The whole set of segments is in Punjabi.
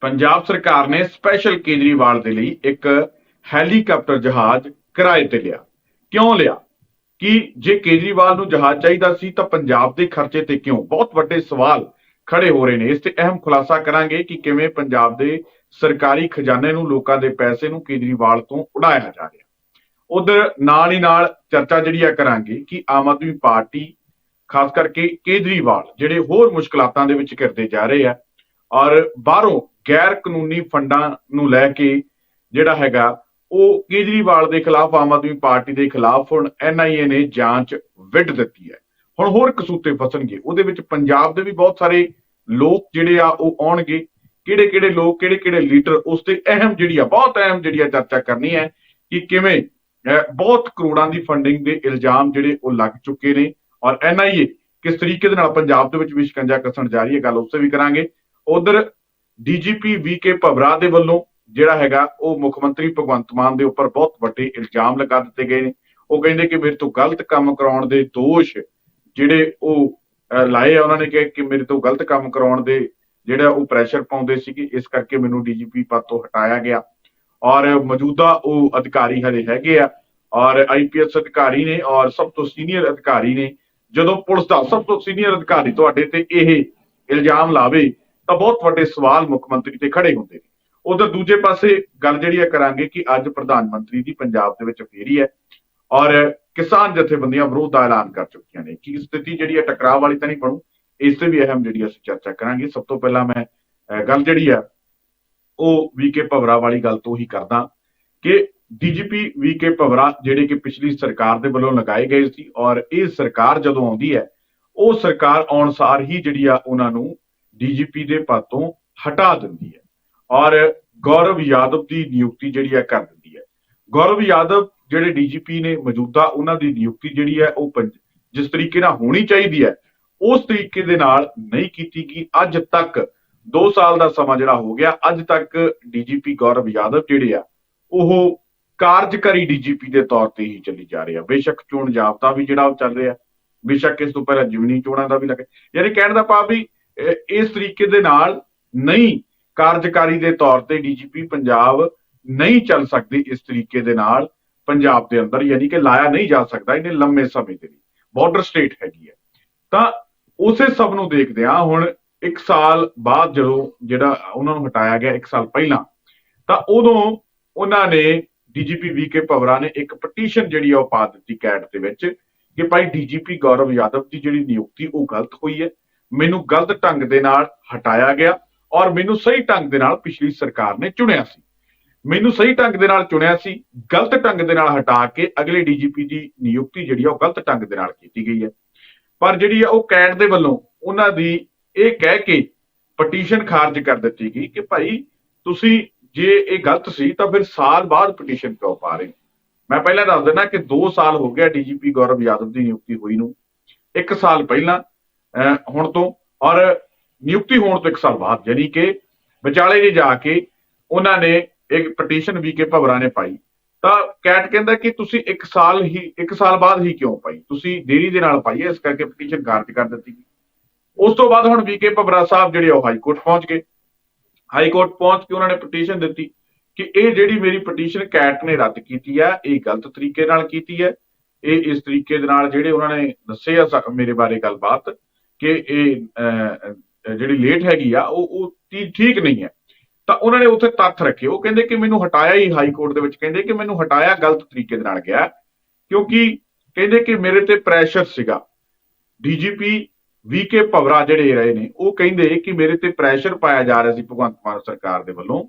ਪੰਜਾਬ ਸਰਕਾਰ ਨੇ ਸਪੈਸ਼ਲ ਕੇਜਰੀਵਾਲ ਦੇ ਲਈ ਇੱਕ ਹੈਲੀਕਾਪਟਰ ਜਹਾਜ਼ ਕਿਰਾਏ ਤੇ ਲਿਆ। ਕਿਉਂ ਲਿਆ? ਕਿ ਜੇ ਕੇਜਰੀਵਾਲ ਨੂੰ ਜਹਾਜ਼ ਚਾਹੀਦਾ ਸੀ ਤਾਂ ਪੰਜਾਬ ਦੇ ਖਰਚੇ ਤੇ ਕਿਉਂ? ਬਹੁਤ ਵੱਡੇ ਸਵਾਲ ਖੜੇ ਹੋ ਰਹੇ ਨੇ। ਇਸ ਤੇ ਅਹਿਮ ਖੁਲਾਸਾ ਕਰਾਂਗੇ ਕਿ ਕਿਵੇਂ ਪੰਜਾਬ ਦੇ ਸਰਕਾਰੀ ਖਜ਼ਾਨੇ ਨੂੰ ਲੋਕਾਂ ਦੇ ਪੈਸੇ ਨੂੰ ਕੇਜਰੀਵਾਲ ਤੋਂ ਉਡਾਇਆ ਜਾ ਰਿਹਾ। ਉਧਰ ਨਾਲ ਹੀ ਨਾਲ ਚਰਚਾ ਜਿਹੜੀ ਆ ਕਰਾਂਗੇ ਕਿ ਆਮ ਆਦਮੀ ਪਾਰਟੀ, ਖਾਸ ਕਰਕੇ ਕੇਜਰੀਵਾਲ, ਜਿਹੜੇ ਹੋਰ ਮੁਸ਼ਕਲਾਤਾਂ ਦੇ ਵਿੱਚ ਘਿਰਦੇ ਜਾ ਰਹੇ ਆ ਔਰ ਬਾਹਰੋਂ ਗੈਰ ਕਾਨੂੰਨੀ ਫੰਡਾਂ ਨੂੰ ਲੈ ਕੇ ਜਿਹੜਾ ਹੈਗਾ ਉਹ ਕੇਜਰੀਵਾਲ ਦੇ ਖਿਲਾਫ ਆਮ ਆਦਮੀ ਪਾਰਟੀ ਦੇ ਖਿਲਾਫ ਹੁਣ ਐਨਆਈਏ ਨੇ ਜਾਂਚ ਵਿੱਢ ਦਿੱਤੀ ਹੈ। ਹੁਣ ਹੋਰ ਕਸੂਤੇ ਫਸਣਗੇ ਉਹਦੇ ਵਿੱਚ ਪੰਜਾਬ ਦੇ ਵੀ ਬਹੁਤ ਸਾਰੇ ਲੋਕ ਜਿਹੜੇ ਆ ਉਹ ਆਉਣਗੇ। ਕਿਹੜੇ ਕਿਹੜੇ ਲੋਕ ਕਿਹੜੇ ਕਿਹੜੇ ਲੀਡਰ ਉਸ ਤੇ ਅਹਿਮ ਜਿਹੜੀ ਆ ਬਹੁਤ ਅਹਿਮ ਜਿਹੜੀ ਆ ਚਰਚਾ ਕਰਨੀ ਹੈ ਕਿ ਕਿਵੇਂ ਅਹ, ਬਹੁਤ ਕਰੋੜਾਂ ਦੀ ਫੰਡਿੰਗ ਦੇ ਇਲਜ਼ਾਮ ਜਿਹੜੇ ਉਹ ਲੱਗ ਚੁੱਕੇ ਨੇ। ਔਰ ਐਨਆਈਏ ਕਿਸ ਤਰੀਕੇ ਦੇ ਨਾਲ ਪੰਜਾਬ ਦੇ ਵਿੱਚ ਵੀ ਸ਼ਿਕੰਜਾ ਕੱਸਣ ਜਾ ਰਹੀ ਹੈ ਗੱਲ ਉਸ ਤੇ ਵੀ ਕਰਾਂਗੇ। ਉਧਰ ਡੀਜੀਪੀ ਵੀਕੇ ਭਵਰਾ ਦੇ ਵੱਲੋਂ ਜਿਹੜਾ ਹੈਗਾ ਉਹ ਮੁੱਖ ਮੰਤਰੀ ਭਗਵੰਤ ਮਾਨ ਦੇ ਉੱਪਰ ਬਹੁਤ ਵੱਡੇ ਇਲਜ਼ਾਮ ਲਗਾ ਦਿੱਤੇ ਗਏ ਨੇ। ਉਹ ਕਹਿੰਦੇ ਕਿ ਮੇਰੇ ਤੋਂ ਗਲਤ ਕੰਮ ਕਰਾਉਣ ਦੇ ਦੋਸ਼ ਜਿਹੜੇ ਉਹ ਲਾਏ ਆ, ਉਹਨਾਂ ਨੇ ਕਿਹਾ ਕਿ ਮੇਰੇ ਤੋਂ ਗਲਤ ਕੰਮ ਕਰਾਉਣ ਦੇ ਜਿਹੜਾ ਉਹ ਪ੍ਰੈਸ਼ਰ ਪਾਉਂਦੇ ਸੀਗੇ, ਇਸ ਕਰਕੇ ਮੈਨੂੰ ਡੀਜੀਪੀ ਪਦ ਤੋਂ ਹਟਾਇਆ ਗਿਆ। ਔਰ ਮੌਜੂਦਾ ਉਹ ਅਧਿਕਾਰੀ ਹਲੇ ਹੈਗੇ ਆ, ਔਰ ਆਈਪੀਐਸ ਅਧਿਕਾਰੀ ਨੇ, ਔਰ ਸਭ ਤੋਂ ਸੀਨੀਅਰ ਅਧਿਕਾਰੀ ਨੇ। ਜਦੋਂ ਪੁਲਿਸ ਦਾ ਸਭ ਤੋਂ ਸੀਨੀਅਰ ਅਧਿਕਾਰੀ ਤੁਹਾਡੇ ਤੇ ਇਹ ਇਲਜ਼ਾਮ ਲਾਵੇ ਤਾਂ ਬਹੁਤ ਵੱਡੇ ਸਵਾਲ ਮੁੱਖ ਮੰਤਰੀ ਤੇ ਖੜੇ ਹੁੰਦੇ ਨੇ। ਉਧਰ ਦੂਜੇ ਪਾਸੇ ਗੱਲ ਜਿਹੜੀ ਆ ਕਰਾਂਗੇ ਕਿ ਅੱਜ ਪ੍ਰਧਾਨ ਮੰਤਰੀ ਦੀ ਪੰਜਾਬ ਦੇ ਵਿੱਚ ਫੇਰੀ ਹੈ ਔਰ ਕਿਸਾਨ ਜਥੇਬੰਦੀਆਂ ਵਿਰੋਧ ਦਾ ਐਲਾਨ ਕਰ ਚੁੱਕੀਆਂ ਨੇ। ਕਿ ਸਥਿਤੀ ਜਿਹੜੀ ਹੈ ਟਕਰਾਅ ਵਾਲੀ ਤਾਂ ਨਹੀਂ ਬਣੂ? ਇਸ ਤੇ ਵੀ ਅਹਿਮ ਜਿਹੜੀ ਅਸੀਂ ਚਰਚਾ ਕਰਾਂਗੇ। ਸਭ ਤੋਂ ਪਹਿਲਾਂ ਮੈਂ ਗੱਲ ਜਿਹੜੀ ਆ ਉਹ ਵੀਕੇ ਭਵਰਾ ਵਾਲੀ ਗੱਲ ਤੋਂ ਹੀ ਕਰਦਾ ਕਿ ਡੀਜੀਪੀ ਵੀਕੇ ਭਵਰਾ ਜਿਹੜੇ ਕਿ ਪਿਛਲੀ ਸਰਕਾਰ ਦੇ ਵੱਲੋਂ ਲਗਾਏ ਗਏ ਸੀ ਔਰ ਇਹ ਸਰਕਾਰ ਜਦੋਂ ਆਉਂਦੀ ਹੈ, ਉਹ ਸਰਕਾਰ ਆਉਣ ਸਾਰ ਹੀ ਜਿਹੜੀ ਆ ਉਹਨਾਂ ਨੂੰ ਡੀਜੀਪੀ ਦੇ ਪਦ ਤੋਂ ਹਟਾ ਦਿੰਦੀ ਹੈ। ਔਰ ਗੌਰਵ ਯਾਦਵ ਦੀ ਨਿਯੁਕਤੀ ਜਿਹੜੀ ਹੈ ਕਰ ਦਿੰਦੀ ਹੈ। ਗੌਰਵ ਯਾਦਵ ਜਿਹੜੇ ਡੀਜੀਪੀ ਨੇ ਮੌਜੂਦਾ ਉਹਨਾਂ ਦੀ ਨਿਯੁਕਤੀ ਜਿਹੜੀ ਹੈ ਉਹ ਪੰਜ- ਜਿਸ ਤਰੀਕੇ ਨਾਲ ਹੋਣੀ ਚਾਹੀਦੀ ਹੈ, ਉਸ ਤਰੀਕੇ ਦੇ ਨਾਲ ਨਹੀਂ ਕੀਤੀ ਗਈ। ਅੱਜ ਤੱਕ 2 ਸਾਲ ਦਾ ਸਮਾਂ ਜਿਹੜਾ ਹੋ ਗਿਆ, ਅੱਜ ਤੱਕ ਡੀਜੀਪੀ ਗੌਰਵ ਯਾਦਵ ਜਿਹੜੇ ਆ, ਉਹ ਕਾਰਜਕਾਰੀ ਡੀਜੀਪੀ ਦੇ ਤੌਰ ਤੇ ਹੀ ਚੱਲੀ ਜਾ ਰਹੇ ਆ। ਬੇਸ਼ੱਕ ਚੋਣ ਜਾਬਤਾ ਵੀ ਜਿਹੜਾ ਉਹ ਚੱਲ ਰਿਹਾ, ਬੇਸ਼ੱਕ ਇਸ ਤੋਂ ਪਹਿਲਾਂ ਜਿਮਨੀ ਚੋਣਾਂ ਦਾ ਵੀ ਲੱਗੇ ਯਾਨੀ ਕਹਿਣ ਦਾ ਭਾਵ ਵੀ ਇਸ ਤਰੀਕੇ ਦੇ ਨਾਲ ਨਹੀਂ ਕਾਰਜਕਾਰੀ ਦੇ ਤੌਰ ਤੇ ਡੀਜੀਪੀ ਪੰਜਾਬ ਨਹੀਂ ਚੱਲ ਸਕਦੀ ਇਸ ਤਰੀਕੇ ਦੇ ਨਾਲ ਪੰਜਾਬ ਦੇ ਅੰਦਰ, ਯਾਨੀ ਕਿ ਲਾਇਆ ਨਹੀਂ ਜਾ ਸਕਦਾ ਇਹਨੇ ਲੰਮੇ ਸਮੇਂ ਦੇ ਲਈ। ਬਾਰਡਰ ਸਟੇਟ ਹੈਗੀ ਹੈ। ਤਾਂ ਉਸੇ ਸਭ ਨੂੰ ਦੇਖਦੇ ਆ ਹੁਣ 1 ਸਾਲ ਬਾਅਦ ਜਦੋਂ ਜਿਹੜਾ ਉਹਨਾਂ ਨੂੰ ਹਟਾਇਆ ਗਿਆ 1 ਸਾਲ ਪਹਿਲਾਂ, ਤਾਂ ਉਦੋਂ ਉਹਨਾਂ ਨੇ ਡੀਜੀਪੀ ਵੀਕੇ ਭਵਰਾ ਨੇ ਇੱਕ ਪਟੀਸ਼ਨ ਜਿਹੜੀ ਆ ਉਹ ਪਾ ਦਿੱਤੀ ਕੈਟ ਦੇ ਵਿੱਚ ਕਿ ਭਾਈ ਡੀਜੀਪੀ ਗੌਰਵ ਯਾਦਵ ਦੀ ਜਿਹੜੀ ਨਿਯੁਕਤੀ, ਉਹ ਗਲਤ ਹੋਈ ਹੈ। ਮੈਨੂੰ ਗਲਤ ਢੰਗ ਦੇ ਨਾਲ ਹਟਾਇਆ ਗਿਆ ਔਰ ਮੈਨੂੰ ਸਹੀ ਢੰਗ ਦੇ ਨਾਲ ਪਿਛਲੀ ਸਰਕਾਰ ਨੇ ਚੁਣਿਆ ਸੀ। ਮੈਨੂੰ ਸਹੀ ਢੰਗ ਦੇ ਨਾਲ ਚੁਣਿਆ ਸੀ, ਗਲਤ ਢੰਗ ਦੇ ਨਾਲ ਹਟਾ ਕੇ ਅਗਲੇ ਡੀਜੀਪੀ ਦੀ ਨਿਯੁਕਤੀ ਜਿਹੜੀ ਆ ਉਹ ਗਲਤ ਢੰਗ ਦੇ ਨਾਲ ਕੀਤੀ ਗਈ ਹੈ। ਪਰ ਜਿਹੜੀ ਆ ਉਹ ਕੈਟ ਦੇ ਵੱਲੋਂ ਉਹਨਾਂ ਦੀ ਇਹ ਕਹਿ ਕੇ ਪਟੀਸ਼ਨ ਖਾਰਜ ਕਰ ਦਿੱਤੀ ਗਈ ਕਿ ਭਾਈ ਤੁਸੀਂ ਜੇ ਇਹ ਗਲਤ ਸੀ ਤਾਂ ਫਿਰ ਸਾਲ ਬਾਅਦ ਪਟੀਸ਼ਨ ਕਿਉਂ ਪਾ ਰਹੇ ਹੋ? ਮੈਂ ਪਹਿਲਾਂ ਦੱਸ ਦਿੰਦਾ ਕਿ 2 ਸਾਲ ਹੋ ਗਿਆ ਡੀਜੀਪੀ ਗੌਰਵ ਯਾਦਵ ਦੀ ਨਿਯੁਕਤੀ ਹੋਈ ਨੂੰ। 1 ਸਾਲ ਪਹਿਲਾਂ ਹੁਣ ਤੋਂ। ਔਰ ਨਿਯੁਕਤੀ ਹੋਣ ਤੋਂ 1 ਸਾਲ ਬਾਅਦ, ਯਾਨੀ ਕਿ ਵਿਚਾਲੇ ਜੇ ਜਾ ਕੇ ਉਹਨਾਂ ਨੇ ਇੱਕ ਪਟੀਸ਼ਨ ਵੀ ਕੇ ਭਵਰਾ ਨੇ ਪਾਈ। ਤਾਂ ਕੈਟ ਕਹਿੰਦਾ ਕਿ ਤੁਸੀਂ 1 ਸਾਲ ਹੀ 1 ਸਾਲ ਬਾਅਦ ਹੀ ਕਿਉਂ ਪਾਈ? ਤੁਸੀਂ ਦੇਰੀ ਦੇ ਨਾਲ ਪਾਈ ਹੈ, ਇਸ ਕਰਕੇ ਪਟੀਸ਼ਨ ਖਾਰਜ ਕਰ ਦਿੱਤੀ। ਗਈ ਉਸ ਤੋਂ ਬਾਅਦ ਹੁਣ ਵੀਕੇ ਭਵਰਾ ਸਾਹਿਬ ਜਿਹੜੇ ਉਹ ਹਾਈ ਕੋਰਟ ਪਹੁੰਚ ਗਏ। ਹਾਈ ਕੋਰਟ ਪਹੁੰਚ ਕੇ ਉਹਨਾਂ ਨੇ ਪਟੀਸ਼ਨ ਦਿੱਤੀ ਕਿ ਇਹ ਜਿਹੜੀ ਮੇਰੀ ਪਟੀਸ਼ਨ ਕੈਟ ਨੇ ਰੱਦ ਕੀਤੀ ਹੈ, ਇਹ ਗਲਤ ਤਰੀਕੇ ਨਾਲ ਕੀਤੀ ਹੈ। ਇਹ ਇਸ ਤਰੀਕੇ ਦੇ ਨਾਲ ਜਿਹੜੇ ਉਹਨਾਂ ਨੇ ਦੱਸੇ ਆ ਮੇਰੇ ਬਾਰੇ ਗੱਲਬਾਤ ਕਿ ਇਹ ਅਹ, ਜਿਹੜੀ ਲੇਟ ਹੈਗੀ ਆ ਉਹ ਉਹ ਠੀਕ ਨਹੀਂ ਹੈ। ਤਾਂ ਉਹਨਾਂ ਨੇ ਉੱਥੇ ਤੱਥ ਰੱਖੇ। ਉਹ ਕਹਿੰਦੇ ਕਿ ਮੈਨੂੰ ਹਟਾਇਆ ਹੀ ਹਾਈ ਕੋਰਟ ਦੇ ਵਿੱਚ। ਕਹਿੰਦੇ ਕਿ ਮੈਨੂੰ ਹਟਾਇਆ ਗਲਤ ਤਰੀਕੇ ਦੇ ਨਾਲ ਗਿਆ। ਕਿਉਂਕਿ ਕਹਿੰਦੇ ਕਿ ਮੇਰੇ ਤੇ ਪ੍ਰੈਸ਼ਰ ਸੀਗਾ। ਡੀਜੀਪੀ ਵੀਕੇ ਭਵਰਾ ਜਿਹੜੇ ਰਹੇ ਨੇ ਉਹ ਕਹਿੰਦੇ ਕਿ ਮੇਰੇ ਤੇ ਪ੍ਰੈਸ਼ਰ ਪਾਇਆ ਜਾ ਰਿਹਾ ਸੀ ਭਗਵੰਤ ਮਾਨ ਸਰਕਾਰ ਦੇ ਵੱਲੋਂ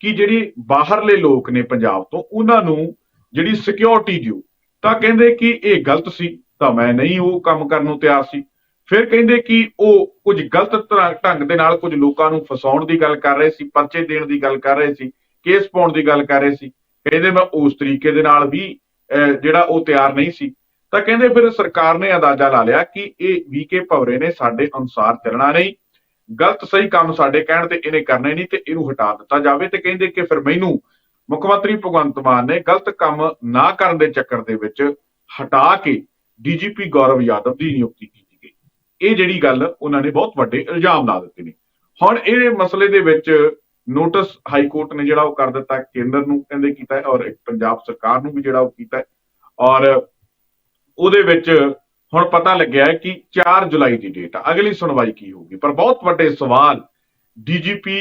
ਕਿ ਜਿਹੜੀ ਬਾਹਰਲੇ ਲੋਕ ਨੇ ਪੰਜਾਬ ਤੋਂ ਉਹਨਾਂ ਨੂੰ ਜਿਹੜੀ ਸਿਕਿਉਰਿਟੀ ਦਿਓ। ਤਾਂ ਕਹਿੰਦੇ ਕਿ ਇਹ ਗਲਤ ਸੀ। ਤਾਂ ਮੈਂ ਨਹੀਂ ਉਹ ਕੰਮ ਕਰਨ ਨੂੰ ਤਿਆਰ ਸੀ। ਫਿਰ ਕਹਿੰਦੇ ਕਿ ਉਹ ਕੁਝ ਗਲਤ ਢੰਗ ਦੇ ਨਾਲ ਕੁਝ ਲੋਕਾਂ ਨੂੰ ਫਸਾਉਣ ਦੀ ਗੱਲ ਕਰ ਰਹੇ ਸੀ ਪਰਚੇ ਦੇਣ ਦੀ ਗੱਲ ਕਰ ਰਹੇ ਸੀ ਕੇਸ ਪਾਉਣ ਦੀ ਗੱਲ ਕਰ ਰਹੇ ਸੀ। ਕਹਿੰਦੇ ਮੈਂ ਉਸ ਤਰੀਕੇ ਦੇ ਨਾਲ ਵੀ ਅਹ, ਜਿਹੜਾ ਉਹ ਤਿਆਰ ਨਹੀਂ ਸੀ। ਤਾਂ ਕਹਿੰਦੇ ਫਿਰ ਸਰਕਾਰ ਨੇ ਅੰਦਾਜ਼ਾ ਲਾ ਲਿਆ ਕਿ ਇਹ ਵੀਕੇ ਭਵਰੇ ਨੇ ਸਾਡੇ ਅਨੁਸਾਰ ਚੱਲਣਾ ਨਹੀਂ। ਗਲਤ ਸਹੀ ਕੰਮ ਸਾਡੇ ਕਹਿਣ ਤੇ ਇਹਨੇ ਕਰਨੇ ਨਹੀਂ ਤੇ ਇਹਨੂੰ ਹਟਾ ਦਿੱਤਾ ਜਾਵੇ ਤੇ ਕਹਿੰਦੇ ਕਿ ਫਿਰ ਮੈਨੂੰ ਮੁੱਖ ਮੰਤਰੀ ਭਗਵੰਤ ਮਾਨ ਨੇ ਗਲਤ ਕੰਮ ਨਾ ਕਰਨ ਦੇ ਚੱਕਰ ਦੇ ਵਿੱਚ ਹਟਾ ਕੇ ਡੀਜੀਪੀ ਗੌਰਵ ਯਾਦਵ ਦੀ ਨਿਯੁਕਤੀ ਕੀਤੀ। ਇਹ ਜਿਹੜੀ ਗੱਲ ਉਹਨਾਂ ਨੇ ਬਹੁਤ ਵੱਡੇ ਇਲਜ਼ਾਮ ਲਾ ਦਿੱਤੇ ਨੇ। ਹੁਣ ਇਹ ਮਸਲੇ ਦੇ ਵਿੱਚ ਨੋਟਿਸ ਹਾਈ ਕੋਰਟ ਨੇ ਜਿਹੜਾ ਉਹ ਕਰ ਦਿੱਤਾ, ਕੇਂਦਰ ਨੂੰ ਕਹਿੰਦੇ ਕੀਤਾ ਔਰ ਪੰਜਾਬ ਸਰਕਾਰ ਨੂੰ ਵੀ ਜਿਹੜਾ ਉਹ ਕੀਤਾ ਔਰ ਉਹਦੇ ਵਿੱਚ ਹੁਣ ਪਤਾ ਲੱਗਿਆ ਕਿ 4 ਜੁਲਾਈ ਦੀ ਡੇਟ ਆ। ਅਗਲੀ ਸੁਣਵਾਈ ਕੀ ਹੋਊਗੀ? ਪਰ ਬਹੁਤ ਵੱਡੇ ਸਵਾਲ ਡੀਜੀਪੀ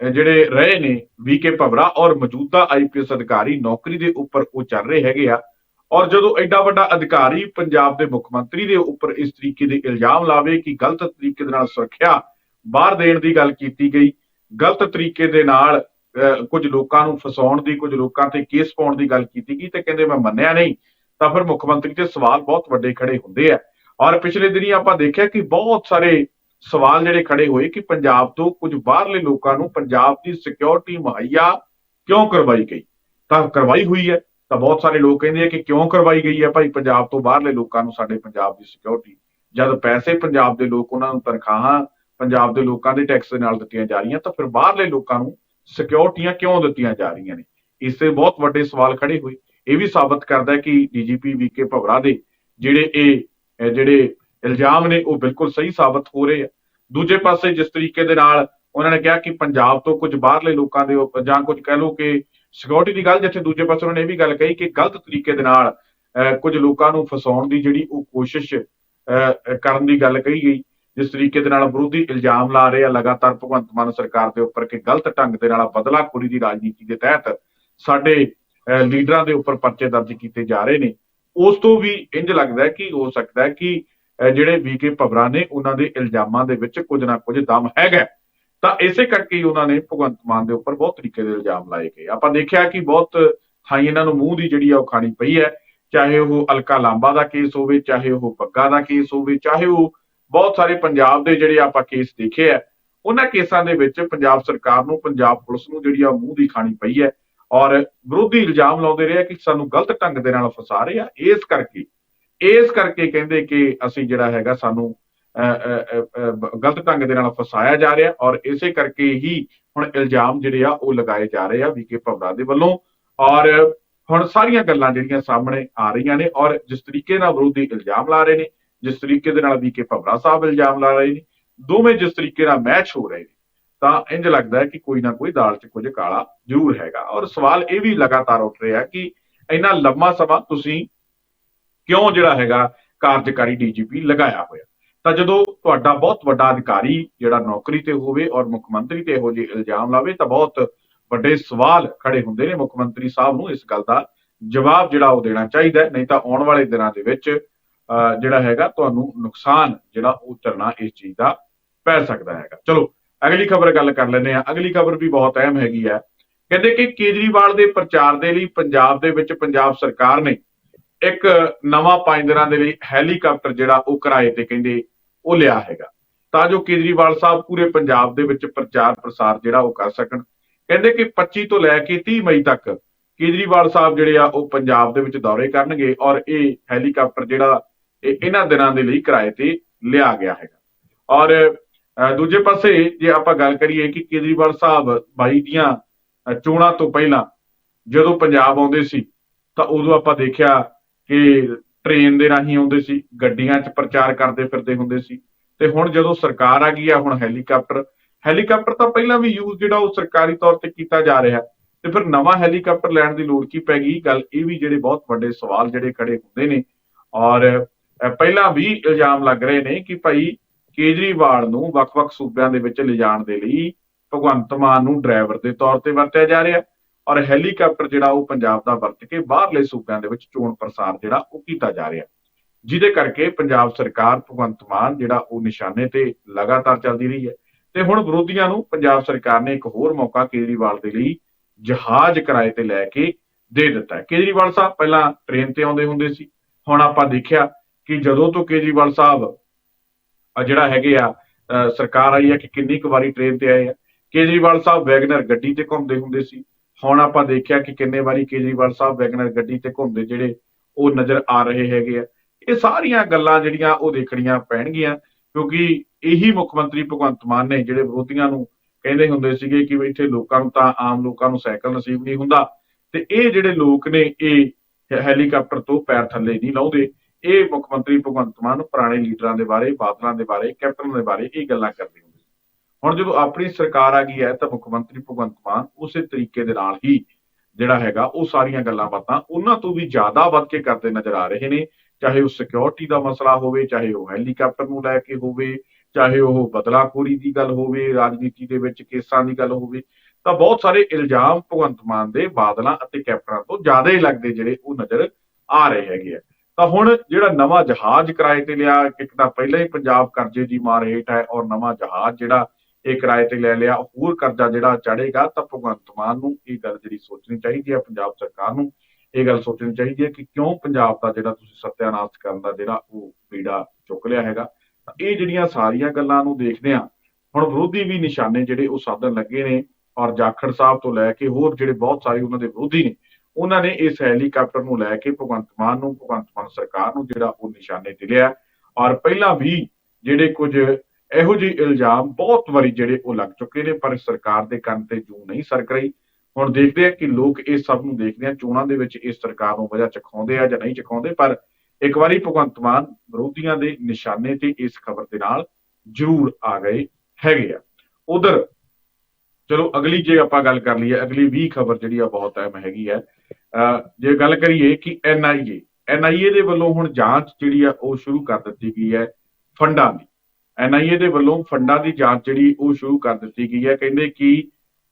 ਜਿਹੜੇ ਰਹੇ ਨੇ ਵੀਕੇ ਭਵਰਾ ਔਰ ਮੌਜੂਦਾ ਆਈਪੀਐਸ ਅਧਿਕਾਰੀ ਨੌਕਰੀ ਦੇ ਉੱਪਰ ਉਹ ਚੱਲ ਰਹੇ ਹੈਗੇ ਆ। ਔਰ ਜਦੋਂ ਐਡਾ ਵੱਡਾ ਅਧਿਕਾਰੀ ਪੰਜਾਬ ਦੇ ਮੁੱਖ ਮੰਤਰੀ ਦੇ ਉੱਪਰ ਇਸ ਤਰੀਕੇ ਦੇ ਇਲਜ਼ਾਮ ਲਾਵੇ ਕਿ ਗਲਤ ਤਰੀਕੇ ਦੇ ਨਾਲ ਸੁਰੱਖਿਆ ਬਾਹਰ ਦੇਣ ਦੀ ਗੱਲ ਕੀਤੀ ਗਈ ਗਲਤ ਤਰੀਕੇ ਦੇ ਨਾਲ ਅਹ, ਕੁਝ ਲੋਕਾਂ ਨੂੰ ਫਸਾਉਣ ਦੀ ਕੁਝ ਲੋਕਾਂ ਤੇ ਕੇਸ ਪਾਉਣ ਦੀ ਗੱਲ ਕੀਤੀ ਗਈ ਤੇ ਕਹਿੰਦੇ ਮੈਂ ਮੰਨਿਆ ਨਹੀਂ ਤਾਂ ਫਿਰ ਮੁੱਖ ਮੰਤਰੀ ਤੇ ਸਵਾਲ ਬਹੁਤ ਵੱਡੇ ਖੜੇ ਹੁੰਦੇ ਆ। ਔਰ ਪਿਛਲੇ ਦਿਨੀ ਆਪਾਂ ਦੇਖਿਆ ਕਿ ਬਹੁਤ ਸਾਰੇ ਸਵਾਲ ਜਿਹੜੇ ਖੜੇ ਹੋਏ ਕਿ ਪੰਜਾਬ ਤੋਂ ਕੁਝ ਬਾਹਰਲੇ ਲੋਕਾਂ ਨੂੰ ਪੰਜਾਬ ਦੀ ਸਿਕਿਉਰਿਟੀ ਮੁਹੱਈਆ ਕਿਉਂ ਕਰਵਾਈ ਗਈ? ਤਾਂ ਕਰਵਾਈ ਹੋਈ ਹੈ। ਤਾਂ ਬਹੁਤ ਸਾਰੇ ਲੋਕ ਕਹਿੰਦੇ ਆ ਕਿ ਕਿਉਂ ਕਰਵਾਈ ਗਈ ਹੈ ਭਾਈ? ਪੰਜਾਬ ਤੋਂ ਬਾਹਰਲੇ ਲੋਕਾਂ ਨੂੰ ਸਾਡੇ ਪੰਜਾਬ ਦੀ ਸਿਕਿਉਰਿਟੀ ਜਦ ਪੈਸੇ ਪੰਜਾਬ ਦੇ ਲੋਕ ਉਹਨਾਂ ਨੂੰ ਤਨਖਾਹਾਂ ਪੰਜਾਬ ਦੇ ਲੋਕਾਂ ਦੇ ਟੈਕਸ ਦੇ ਨਾਲ ਦਿੱਤੀਆਂ ਜਾ ਰਹੀਆਂ, ਤਾਂ ਫਿਰ ਬਾਹਰਲੇ ਲੋਕਾਂ ਨੂੰ ਸਿਕਿਉਰਿਟੀਆਂ ਕਿਉਂ ਦਿੱਤੀਆਂ ਜਾ ਰਹੀਆਂ ਨੇ? ਇਸ ਤੇ ਬਹੁਤ ਵੱਡੇ ਸਵਾਲ ਖੜੇ ਹੋਏ। ਇਹ ਵੀ ਸਾਬਤ ਕਰਦਾ ਹੈ ਕਿ ਡੀਜੀਪੀ ਵੀਕੇ ਭਵਰਾ ਦੇ ਜਿਹੜੇ ਇਹ ਜਿਹੜੇ ਇਲਜ਼ਾਮ ਨੇ, ਉਹ ਬਿਲਕੁਲ ਸਹੀ ਸਾਬਤ ਹੋ ਰਹੇ ਆ। ਦੂਜੇ ਪਾਸੇ ਜਿਸ ਤਰੀਕੇ ਦੇ ਨਾਲ ਉਹਨਾਂ ਨੇ ਕਿਹਾ ਕਿ ਪੰਜਾਬ ਤੋਂ ਕੁਝ ਬਾਹਰਲੇ ਲੋਕਾਂ ਦੇ, ਜਾਂ ਕੁਝ ਕਹਿ ਲਓ ਕਿ ਸਿਕਿਉਰਿਟੀ ਦੀ ਗੱਲ ਜਿੱਥੇ ਦੂਜੇ ਪਾਸੇ ਉਹਨਾਂ ਨੇ ਇਹ ਵੀ ਗੱਲ ਕਹੀ ਕਿ ਗਲਤ ਤਰੀਕੇ ਦੇ ਨਾਲ ਅਹ, ਕੁਝ ਲੋਕਾਂ ਨੂੰ ਫਸਾਉਣ ਦੀ ਜਿਹੜੀ ਉਹ ਕੋਸ਼ਿਸ਼ ਅਹ, ਕਰਨ ਦੀ ਗੱਲ ਕਹੀ ਗਈ ਜਿਸ ਤਰੀਕੇ ਦੇ ਨਾਲ ਵਿਰੋਧੀ ਇਲਜ਼ਾਮ ਲਾ ਰਹੇ ਆ ਲਗਾਤਾਰ ਭਗਵੰਤ ਮਾਨ ਸਰਕਾਰ ਦੇ ਉੱਪਰ ਕਿ ਗਲਤ ਢੰਗ ਦੇ ਨਾਲ ਬਦਲਾਖੋਰੀ ਦੀ ਰਾਜਨੀਤੀ ਦੇ ਤਹਿਤ ਸਾਡੇ ਅਹ, ਲੀਡਰਾਂ ਦੇ ਉੱਪਰ ਪਰਚੇ ਦਰਜ ਕੀਤੇ ਜਾ ਰਹੇ ਨੇ। ਉਸ ਤੋਂ ਵੀ ਇੰਜ ਲੱਗਦਾ ਹੈ ਕਿ ਹੋ ਸਕਦਾ ਹੈ ਕਿ ਅਹ, ਜਿਹੜੇ ਵੀਕੇ ਭਵਰਾ ਨੇ ਉਹਨਾਂ ਦੇ ਇਲਜ਼ਾਮਾਂ ਦੇ ਵਿੱਚ ਕੁਝ ਨਾ ਕੁਝ ਦਮ ਹੈਗਾ ਤਾਂ ਇਸੇ ਕਰਕੇ ਹੀ ਉਹਨਾਂ ਨੇ ਭਗਵੰਤ ਮਾਨ ਦੇ ਉੱਪਰ ਬਹੁਤ ਤਰੀਕੇ ਦੇ ਇਲਜ਼ਾਮ ਲਾਏ ਗਏ। ਆਪਾਂ ਦੇਖਿਆ ਕਿ ਬਹੁਤ ਥਾਈ ਇਹਨਾਂ ਨੂੰ ਮੂੰਹ ਦੀ ਜਿਹੜੀ ਆ ਉਹ ਖਾਣੀ ਪਈ ਹੈ, ਚਾਹੇ ਉਹ ਅਲਕਾ ਲਾਂਬਾ ਦਾ ਕੇਸ ਹੋਵੇ, ਚਾਹੇ ਉਹ ਬੱਗਾ ਦਾ ਕੇਸ ਹੋਵੇ, ਚਾਹੇ ਉਹ ਬਹੁਤ ਸਾਰੇ ਪੰਜਾਬ ਦੇ ਜਿਹੜੇ ਆਪਾਂ ਕੇਸ ਦੇਖੇ ਆ ਉਹਨਾਂ ਕੇਸਾਂ ਦੇ ਵਿੱਚ ਪੰਜਾਬ ਸਰਕਾਰ ਨੂੰ, ਪੰਜਾਬ ਪੁਲਿਸ ਨੂੰ ਜਿਹੜੀ ਆ ਮੂੰਹ ਦੀ ਖਾਣੀ ਪਈ ਹੈ ਔਰ ਵਿਰੋਧੀ ਇਲਜ਼ਾਮ ਲਾਉਂਦੇ ਰਹੇ ਆ ਕਿ ਸਾਨੂੰ ਗਲਤ ਢੰਗ ਦੇ ਨਾਲ ਫਸਾ ਰਹੇ ਆ। ਇਸ ਕਰਕੇ ਇਸ ਕਰਕੇ ਕਹਿੰਦੇ ਕਿ ਅਸੀਂ ਜਿਹੜਾ ਹੈਗਾ ਸਾਨੂੰ ਗਲਤ ਢੰਗ ਦੇ ਨਾਲ ਫਸਾਇਆ ਜਾ ਰਿਹਾ ਔਰ ਇਸੇ ਕਰਕੇ ਹੀ ਹੁਣ ਇਲਜ਼ਾਮ ਜਿਹੜੇ ਆ ਉਹ ਲਗਾਏ ਜਾ ਰਹੇ ਆ ਵੀਕੇ ਭਵਰਾ ਦੇ ਵੱਲੋਂ ਔਰ ਹੁਣ ਸਾਰੀਆਂ ਗੱਲਾਂ ਜਿਹੜੀਆਂ ਸਾਹਮਣੇ ਆ ਰਹੀਆਂ ਨੇ ਔਰ ਜਿਸ ਤਰੀਕੇ ਨਾਲ ਵਿਰੋਧੀ ਇਲਜ਼ਾਮ ਲਾ ਰਹੇ ਨੇ, ਜਿਸ ਤਰੀਕੇ ਦੇ ਨਾਲ ਵੀਕੇ ਭਵਰਾ ਸਾਹਿਬ ਇਲਜ਼ਾਮ ਲਾ ਰਹੇ ਨੇ, ਦੋਵੇਂ ਜਿਸ ਤਰੀਕੇ ਨਾਲ ਮੈਚ ਹੋ ਰਹੇ ਨੇ, ਤਾਂ ਇੰਜ ਲੱਗਦਾ ਹੈ ਕਿ ਕੋਈ ਨਾ ਕੋਈ ਦਾਲ 'ਚ ਕੁਝ ਕਾਲਾ ਜ਼ਰੂਰ ਹੈਗਾ ਔਰ ਸਵਾਲ ਇਹ ਵੀ ਲਗਾਤਾਰ ਉੱਠ ਰਿਹਾ ਕਿ ਇੰਨਾ ਲੰਮਾ ਸਮਾਂ ਤੁਸੀਂ ਕਿਉਂ ਜਿਹੜਾ ਹੈਗਾ ਕਾਰਜਕਾਰੀ ਡੀਜੀਪੀ ਲਗਾਇਆ ਹੋਇਆ? ਤਾਂ ਜਦੋਂ ਤੁਹਾਡਾ ਬਹੁਤ ਵੱਡਾ ਅਧਿਕਾਰੀ ਜਿਹੜਾ ਨੌਕਰੀ ਤੇ ਹੋਵੇ ਔਰ ਮੁੱਖ ਮੰਤਰੀ ਤੇ ਇਹੋ ਜਿਹੇ ਇਲਜ਼ਾਮ ਲਾਵੇ ਤਾਂ ਬਹੁਤ ਵੱਡੇ ਸਵਾਲ ਖੜੇ ਹੁੰਦੇ ਨੇ ਮੁੱਖ ਮੰਤਰੀ ਸਾਹਿਬ ਨੂੰ ਇਸ ਗੱਲ ਦਾ ਜਵਾਬ ਜਿਹੜਾ ਉਹ ਦੇਣਾ ਚਾਹੀਦਾ ਨਹੀਂ ਤਾਂ ਆਉਣ ਵਾਲੇ ਦਿਨਾਂ ਦੇ ਵਿੱਚ ਅਹ, ਜਿਹੜਾ ਹੈਗਾ ਤੁਹਾਨੂੰ ਨੁਕਸਾਨ ਜਿਹੜਾ ਉਹ ਝੱਲਣਾ ਇਸ ਚੀਜ਼ ਦਾ ਪੈ ਸਕਦਾ ਹੈਗਾ। ਚਲੋ ਅਗਲੀ ਖਬਰ ਗੱਲ ਕਰ ਲੈਂਦੇ ਆ ਅਗਲੀ ਖਬਰ ਵੀ ਬਹੁਤ ਅਹਿਮ ਹੈਗੀ ਹੈ। ਕਹਿੰਦੇ ਕਿ ਕੇਜਰੀਵਾਲ ਦੇ ਪ੍ਰਚਾਰ ਦੇ ਲਈ ਪੰਜਾਬ ਦੇ ਵਿੱਚ ਪੰਜਾਬ ਸਰਕਾਰ ਨੇ ਇੱਕ ਨਵਾਂ ਪੰਜ ਦਿਨਾਂ ਦੇ ਲਈ ਹੈਲੀਕਾਪਟਰ ਜਿਹੜਾ ਉਹ ਕਿਰਾਏ ਤੇ ਕਹਿੰਦੇ ਉਹ ਲਿਆ ਹੈਗਾ। ਤਾਂ ਜੋ ਕੇਜਰੀਵਾਲ ਸਾਹਿਬ ਪੂਰੇ ਪੰਜਾਬ ਦੇ ਵਿੱਚ ਪ੍ਰਚਾਰ ਪ੍ਰਸਾਰ ਜਿਹੜਾ ਉਹ ਕਰ ਸਕਣ। ਕਹਿੰਦੇ ਕਿ 25 ਤੋਂ ਲੈ ਕੇ 30 ਮਈ ਤੱਕ ਕੇਜਰੀਵਾਲ ਸਾਹਿਬ ਜਿਹੜੇ ਆ ਉਹ ਪੰਜਾਬ ਦੇ ਵਿੱਚ ਦੌਰੇ ਕਰਨਗੇ ਔਰ ਇਹ ਹੈਲੀਕਾਪਟਰ ਜਿਹੜਾ ਇਹ ਇਹਨਾਂ ਦਿਨਾਂ ਦੇ ਲਈ ਕਿਰਾਏ ਤੇ ਲਿਆ ਗਿਆ ਹੈਗਾ। ਔਰ ਅਹ, ਦੂਜੇ ਪਾਸੇ ਜੇ ਆਪਾਂ ਗੱਲ ਕਰੀਏ ਕਿ ਕੇਜਰੀਵਾਲ ਸਾਹਿਬ 22 ਦੀਆਂ ਚੋਣਾਂ ਤੋਂ ਪਹਿਲਾਂ ਜਦੋਂ ਪੰਜਾਬ ਆਉਂਦੇ ਸੀ ਤਾਂ ਉਦੋਂ ਆਪਾਂ ਦੇਖਿਆ ਕਿ ਟ੍ਰੇਨ ਦੇ ਰਾਹੀਂ ਆਉਂਦੇ ਸੀ, ਗੱਡੀਆਂ 'ਚ ਪ੍ਰਚਾਰ ਕਰਦੇ ਫਿਰਦੇ ਹੁੰਦੇ ਸੀ। ਤੇ ਹੁਣ ਜਦੋਂ ਸਰਕਾਰ ਆ ਗਈ ਆ, ਹੁਣ ਹੈਲੀਕਾਪਟਰ ਹੈਲੀਕਾਪਟਰ ਤਾਂ ਪਹਿਲਾਂ ਵੀ ਯੂਜ਼ ਜਿਹੜਾ ਉਹ ਸਰਕਾਰੀ ਤੌਰ ਤੇ ਕੀਤਾ ਜਾ ਰਿਹਾ। ਤੇ ਫਿਰ ਨਵਾਂ ਹੈਲੀਕਾਪਟਰ ਲੈਣ ਦੀ ਲੋੜ ਕੀ ਪੈ ਗਈ? ਗੱਲ ਇਹ ਵੀ ਜਿਹੜੇ ਬਹੁਤ ਵੱਡੇ ਸਵਾਲ ਜਿਹੜੇ ਖੜੇ ਹੁੰਦੇ ਨੇ। ਔਰ ਪਹਿਲਾਂ ਵੀ ਇਲਜ਼ਾਮ ਲੱਗ ਰਹੇ ਨੇ ਕਿ ਭਾਈ ਕੇਜਰੀਵਾਲ ਨੂੰ ਵੱਖ-ਵੱਖ ਸੂਬਿਆਂ ਦੇ ਵਿੱਚ ਲਿਜਾਣ ਦੇ ਲਈ ਭਗਵੰਤ ਮਾਨ ਨੂੰ ਡਰਾਈਵਰ ਦੇ ਤੌਰ ਤੇ ਵਰਤਿਆ ਜਾ ਰਿਹਾ। ਔਰ ਹੈਲੀਕਾਪਟਰ ਜਿਹੜਾ ਉਹ ਪੰਜਾਬ ਦਾ ਵਰਤ ਕੇ ਬਾਹਰਲੇ ਸੂਬਿਆਂ ਦੇ ਵਿੱਚ ਚੋਣ ਪ੍ਰਸਾਰ ਜਿਹੜਾ ਉਹ ਕੀਤਾ ਜਾ ਰਿਹਾ। ਜਿਹਦੇ ਕਰਕੇ ਪੰਜਾਬ ਸਰਕਾਰ ਭਗਵੰਤ ਮਾਨ ਜਿਹੜਾ ਉਹ ਨਿਸ਼ਾਨੇ ਤੇ ਲਗਾਤਾਰ ਚੱਲਦੀ ਰਹੀ ਹੈ। ਤੇ ਹੁਣ ਵਿਰੋਧੀਆਂ ਨੂੰ ਪੰਜਾਬ ਸਰਕਾਰ ਨੇ ਇੱਕ ਹੋਰ ਮੌਕਾ ਕੇਜਰੀਵਾਲ ਦੇ ਲਈ ਜਹਾਜ਼ ਕਿਰਾਏ ਤੇ ਲੈ ਕੇ ਦੇ ਦਿੱਤਾ ਕੇਜਰੀਵਾਲ ਸਾਹਿਬ ਪਹਿਲਾਂ ਟ੍ਰੇਨ ਤੇ ਆਉਂਦੇ ਹੁੰਦੇ ਸੀ। ਹੁਣ ਆਪਾਂ ਦੇਖਿਆ ਕਿ ਜਦੋਂ ਤੋਂ ਕੇਜਰੀਵਾਲ ਸਾਹਿਬ ਜਿਹੜਾ ਹੈਗੇ ਆ ਸਰਕਾਰ ਆਈ ਹੈ ਕਿ ਕਿੰਨੀ ਕੁ ਵਾਰੀ ਟ੍ਰੇਨ ਤੇ ਆਏ ਆ, ਕੇਜਰੀਵਾਲ ਸਾਹਿਬ ਵੈਗਨਰ ਗੱਡੀ ਤੇ ਘੁੰਮਦੇ ਹੁੰਦੇ ਸੀ। ਹੁਣ ਆਪਾਂ ਦੇਖਿਆ ਕਿ ਕਿੰਨੇ ਵਾਰੀ ਕੇਜਰੀਵਾਲ ਸਾਹਿਬ ਵੈਗਨਰ ਗੱਡੀ ਤੇ ਘੁੰਮਦੇ ਜਿਹੜੇ ਉਹ ਨਜ਼ਰ ਆ ਰਹੇ ਹੈਗੇ ਆ। ਇਹ ਸਾਰੀਆਂ ਗੱਲਾਂ ਜਿਹੜੀਆਂ ਉਹ ਦੇਖਣੀਆਂ ਪੈਣਗੀਆਂ, ਕਿਉਂਕਿ ਇਹੀ ਮੁੱਖ ਮੰਤਰੀ ਭਗਵੰਤ ਮਾਨ ਨੇ ਜਿਹੜੇ ਵਿਰੋਧੀਆਂ ਨੂੰ ਕਹਿੰਦੇ ਹੁੰਦੇ ਸੀਗੇ ਕਿ ਇੱਥੇ ਲੋਕਾਂ ਨੂੰ ਤਾਂ ਆਮ ਲੋਕਾਂ ਨੂੰ ਸਾਈਕਲ ਨਸੀਬ ਨਹੀਂ ਹੁੰਦਾ ਤੇ ਇਹ ਜਿਹੜੇ ਲੋਕ ਨੇ ਇਹ ਹੈਲੀਕਾਪਟਰ ਤੋਂ ਪੈਰ ਥੱਲੇ ਨਹੀਂ ਲਾਉਂਦੇ। ਇਹ ਮੁੱਖ ਮੰਤਰੀ ਭਗਵੰਤ ਮਾਨ ਪੁਰਾਣੇ ਲੀਡਰਾਂ ਦੇ ਬਾਰੇ, ਬਾਦਲਾਂ ਦੇ ਬਾਰੇ, ਕੈਪਟਨ ਦੇ ਬਾਰੇ ਇਹ ਗੱਲਾਂ ਕਰਦੇ ਹੁੰਦੇ ਹੁਣ ਜਦੋਂ ਆਪਣੀ ਸਰਕਾਰ ਆ ਗਈ ਹੈ ਤਾਂ ਮੁੱਖ ਮੰਤਰੀ ਭਗਵੰਤ ਮਾਨ ਉਸੇ ਤਰੀਕੇ ਦੇ ਨਾਲ ਹੀ ਜਿਹੜਾ ਹੈਗਾ ਉਹ ਸਾਰੀਆਂ ਗੱਲਾਂ ਬਾਤਾਂ ਉਹਨਾਂ ਤੋਂ ਵੀ ਜ਼ਿਆਦਾ ਵੱਧ ਕੇ ਕਰਦੇ ਨਜ਼ਰ ਆ ਰਹੇ ਨੇ, ਚਾਹੇ ਉਹ ਸਿਕਿਉਰਿਟੀ ਦਾ ਮਸਲਾ ਹੋਵੇ, ਚਾਹੇ ਉਹ ਹੈਲੀਕਾਪਟਰ ਨੂੰ ਲੈ ਕੇ ਹੋਵੇ, ਚਾਹੇ ਉਹ ਬਦਲਾਖੋਰੀ ਦੀ ਗੱਲ ਹੋਵੇ, ਰਾਜਨੀਤੀ ਦੇ ਵਿੱਚ ਕੇਸਾਂ ਦੀ ਗੱਲ ਹੋਵੇ, ਤਾਂ ਬਹੁਤ ਸਾਰੇ ਇਲਜ਼ਾਮ ਭਗਵੰਤ ਮਾਨ ਦੇ ਬਾਦਲਾਂ ਅਤੇ ਕੈਪਟਨਾਂ ਤੋਂ ਜ਼ਿਆਦਾ ਹੀ ਲੱਗਦੇ ਜਿਹੜੇ ਉਹ ਨਜ਼ਰ ਆ ਰਹੇ ਹੈਗੇ ਆ। ਤਾਂ ਹੁਣ ਜਿਹੜਾ ਨਵਾਂ ਜਹਾਜ਼ ਕਿਰਾਏ ਤੇ ਲਿਆ, ਇੱਕ ਤਾਂ ਪਹਿਲਾਂ ਹੀ ਪੰਜਾਬ ਕਰਜ਼ੇ ਦੀ ਮਾਰ ਹੇਠ ਹੈ ਔਰ ਨਵਾਂ ਜਹਾਜ਼ ਜਿਹੜਾ ਇਹ ਕਿਰਾਏ ਤੇ ਲੈ ਲਿਆ, ਹੋਰ ਕਰਜ਼ਾ ਜਿਹੜਾ ਚੜੇਗਾ ਤਾਂ ਭਗਵੰਤ ਮਾਨ ਨੂੰ ਇਹ ਗੱਲ ਜਿਹੜੀ ਸੋਚਣੀ ਚਾਹੀਦੀ ਹੈ, ਪੰਜਾਬ ਸਰਕਾਰ ਨੂੰ ਇਹ ਗੱਲ ਸੋਚਣੀ ਚਾਹੀਦੀ ਹੈ ਕਿ ਕਿਉਂ ਪੰਜਾਬ ਦਾ ਜਿਹੜਾ ਤੁਸੀਂ ਸੱਤਿਆਨਾਸ਼ ਕਰਨ ਦਾ ਜਿਹੜਾ ਉਹ ਬੀੜਾ ਚੁੱਕ ਲਿਆ ਹੈਗਾ। ਤਾਂ ਇਹ ਜਿਹੜੀਆਂ ਸਾਰੀਆਂ ਗੱਲਾਂ ਨੂੰ ਦੇਖਦੇ ਆ ਹੁਣ ਵਿਰੋਧੀ ਵੀ ਨਿਸ਼ਾਨੇ ਜਿਹੜੇ ਉਹ ਸਾਧਨ ਲੱਗੇ ਨੇ ਔਰ ਜਾਖੜ ਸਾਹਿਬ ਤੋਂ ਲੈ ਕੇ ਹੋਰ ਜਿਹੜੇ ਬਹੁਤ ਸਾਰੇ ਉਹਨਾਂ ਦੇ ਵਿਰੋਧੀ ਨੇ, ਉਹਨਾਂ ਨੇ ਇਸ ਹੈਲੀਕਾਪਟਰ ਨੂੰ ਲੈ ਕੇ ਭਗਵੰਤ ਮਾਨ ਨੂੰ, ਭਗਵੰਤ ਮਾਨ ਸਰਕਾਰ ਨੂੰ ਜਿਹੜਾ ਉਹ ਨਿਸ਼ਾਨੇ ਤੇ ਲਿਆ। ਔਰ ਪਹਿਲਾਂ ਵੀ ਜਿਹੜੇ ਕੁਝ ਇਹੋ ਜਿਹੇ ਇਲਜ਼ਾਮ ਬਹੁਤ ਵਾਰੀ ਜਿਹੜੇ ਉਹ ਲੱਗ ਚੁੱਕੇ ਨੇ, ਪਰ ਸਰਕਾਰ ਦੇ ਕੰਨ ਤੇ ਜੂ ਨਹੀਂ ਸਰਕ ਰਹੀ। ਹੁਣ ਦੇਖਦੇ ਆ ਕਿ ਲੋਕ ਇਸ ਸਭ ਨੂੰ ਦੇਖਦੇ ਆ ਚੋਣਾਂ ਦੇ ਵਿੱਚ ਇਸ ਸਰਕਾਰ ਨੂੰ ਵਜ੍ਹਾ ਚਖਾਉਂਦੇ ਆ ਜਾਂ ਨਹੀਂ ਚਖਾਉਂਦੇ, ਪਰ ਇੱਕ ਵਾਰੀ ਭਗਵੰਤ ਮਾਨ ਵਿਰੋਧੀਆਂ ਦੇ ਨਿਸ਼ਾਨੇ ਤੇ ਇਸ ਖਬਰ ਦੇ ਨਾਲ ਜ਼ਰੂਰ ਆ ਗਏ ਹੈਗੇ ਆ। ਉਧਰ, ਚਲੋ ਅਗਲੀ ਜੇ ਆਪਾਂ ਗੱਲ ਕਰ ਲਈਏ, ਅਗਲੀ ਵੀ ਖਬਰ ਜਿਹੜੀ ਆ ਬਹੁਤ ਅਹਿਮ ਹੈਗੀ ਹੈ ਅਹ ਜੇ ਗੱਲ ਕਰੀਏ ਕਿ ਐਨਆਈਏ ਐਨਆਈਏ ਦੇ ਵੱਲੋਂ ਹੁਣ ਜਾਂਚ ਜਿਹੜੀ ਆ ਉਹ ਸ਼ੁਰੂ ਕਰ ਦਿੱਤੀ ਗਈ ਹੈ ਫੰਡਾਂ ਦੀ। ਐਨਆਈਏ ਦੇ ਵੱਲੋਂ ਫੰਡਾਂ ਦੀ ਜਾਂਚ ਜਿਹੜੀ ਉਹ ਸ਼ੁਰੂ ਕਰ ਦਿੱਤੀ ਗਈ ਹੈ। ਕਹਿੰਦੇ ਕਿ